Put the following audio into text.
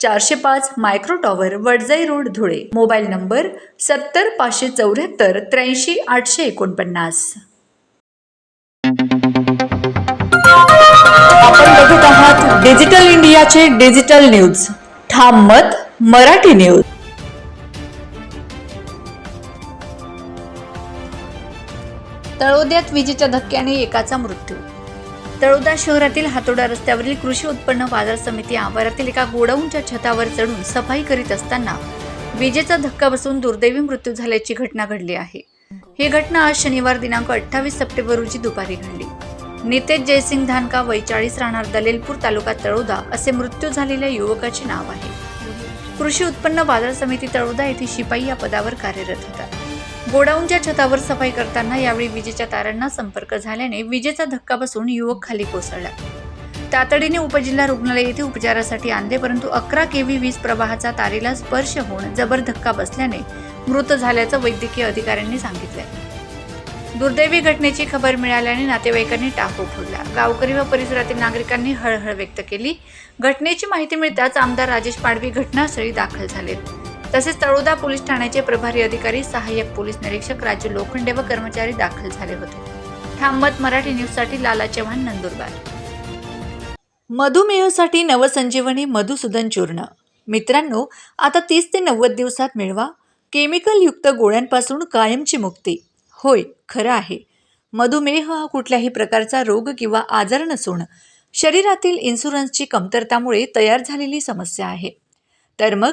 चारशे पाच micro tower Wadjai road Dhule. Mobile number सत्तर पाचशे चौऱ्याहत्तर त्र्याऐंशी आठशे एकोणपन्नास. आपण बघत आहात डिजिटल इंडियाचे डिजिटल न्यूज. ठाम मत मराठी न्यूज. तळोद्यात विजेच्या धक्क्याने एकाचा मृत्यू तळोदा शहरातील हातोडा रस्त्यावरील कृषी उत्पन्न बाजार समिती आवारातील एका गोडाऊनच्या छतावर चढून सफाई करीत असताना विजेचा धक्का बसून दुर्दैवी मृत्यू झाल्याची घटना घडली आहे. ही घटना आज शनिवार दिनांक अठ्ठावीस सप्टेंबर रोजी दुपारी घडली. नितेश जयसिंग धानका वैचाळीस राहणार दलेलपूर तालुका तळोदा असे मृत्यू झालेल्या युवकाचे नाव आहे. कृषी उत्पन्न बाजार समिती तळोदा येथे शिपाई या पदावर कार्यरत होता. गोडाऊनच्या छतावर सफाई करताना यावेळी विजेच्या तारांना संपर्क झाल्याने विजेचा धक्का बसून युवक खाली कोसळला. तातडीने उपजिल्हा रुग्णालय येथे उपचारासाठी आणले परंतु अकरा केव्ही वीज प्रवाहाचा तारेला स्पर्श होऊन जबर धक्का बसल्याने मृत झाल्याचं वैद्यकीय अधिकाऱ्यांनी सांगितलं दुर्दैवी घटनेची खबर मिळाल्याने नातेवाईकांनी टाको फोडला गावकरी व परिसरातील नागरिकांनी हळहळ व्यक्त केली. घटनेची माहिती मिळताच आमदार राजेश पाडवी घटनास्थळी दाखल झालेत. तसेच तळोदा पोलीस ठाण्याचे प्रभारी अधिकारी सहाय्यक पोलीस निरीक्षक राजू लोखंडे व कर्मचारी दाखल झाले होते. थांबत मराठी न्यूजसाठी लाला चव्हाण नंदुरबार. मधुमेहासाठी नवसंजीवनी मधुसूदन चूर्ण. मित्रांनो आता तीस ते नव्वद दिवसात मिळवा. केमिकलयुक्त गोळ्यांपासून कायमची मुक्ती. होय खरं आहे. मधुमेह हा कुठल्याही प्रकारचा रोग किंवा आजार नसून शरीरातील इन्शुरन्सची कमतरतामुळे तयार झालेली समस्या आहे. तर मग